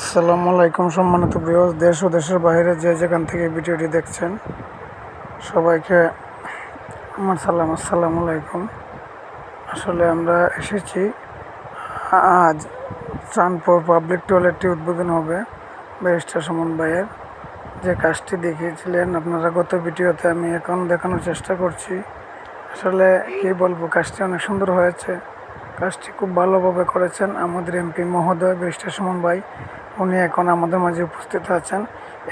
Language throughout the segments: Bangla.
আসসালামু আলাইকুম সম্মানিত প্রিয় দেশ ও দেশের বাইরে যে যেখান থেকে ভিডিওটি দেখছেন, সবাইকে আমার সালাম, আসসালামু আলাইকুম। আসলে আমরা এসেছি, আজ চাঁদপুর পাবলিক টয়লেটটি উদ্বোধন হবে ব্যারিস্টার সুমন ভাইয়ের। যে কাজটি দেখিয়েছিলেন, আপনারা গত ভিডিওতে আমি এখন দেখানোর চেষ্টা করছি। আসলে কী বলব, কাজটি অনেক সুন্দর হয়েছে। কাজটি খুব ভালোভাবে করেছেন আমাদের এমপি মহোদয়, ব্যারিস্টার সুমন ভাই। উনি এখন আমাদের মাঝে উপস্থিত আছেন।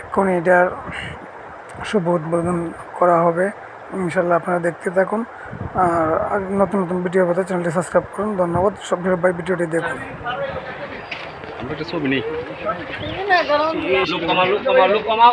এক্ষুনি এটার শুভ উদ্বোধন করা হবে। ইনশাল্লাহ আপনারা দেখতে থাকুন। আর নতুন নতুন ভিডিও পেতে চ্যানেলটি সাবস্ক্রাইব করুন। ধন্যবাদ। সব ভাই ভিডিওটি দেখুন। আমরা একটা ছবি নেই। লোক কমাও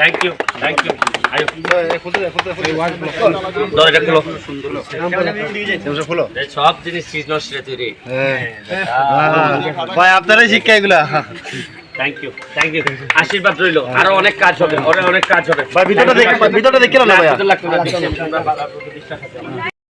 থ্যাংক ইউ থ্যাংক ইউ সব জিনিস তৈরি। ভাই আপনারাই শিক্ষা এগুলা। থ্যাংক ইউ থ্যাংক ইউ আশীর্বাদ রইল। আরও অনেক কাজ হবে। অনেক কাজ হবে। ভিতরটা দেখ ভিতরটা দেখে না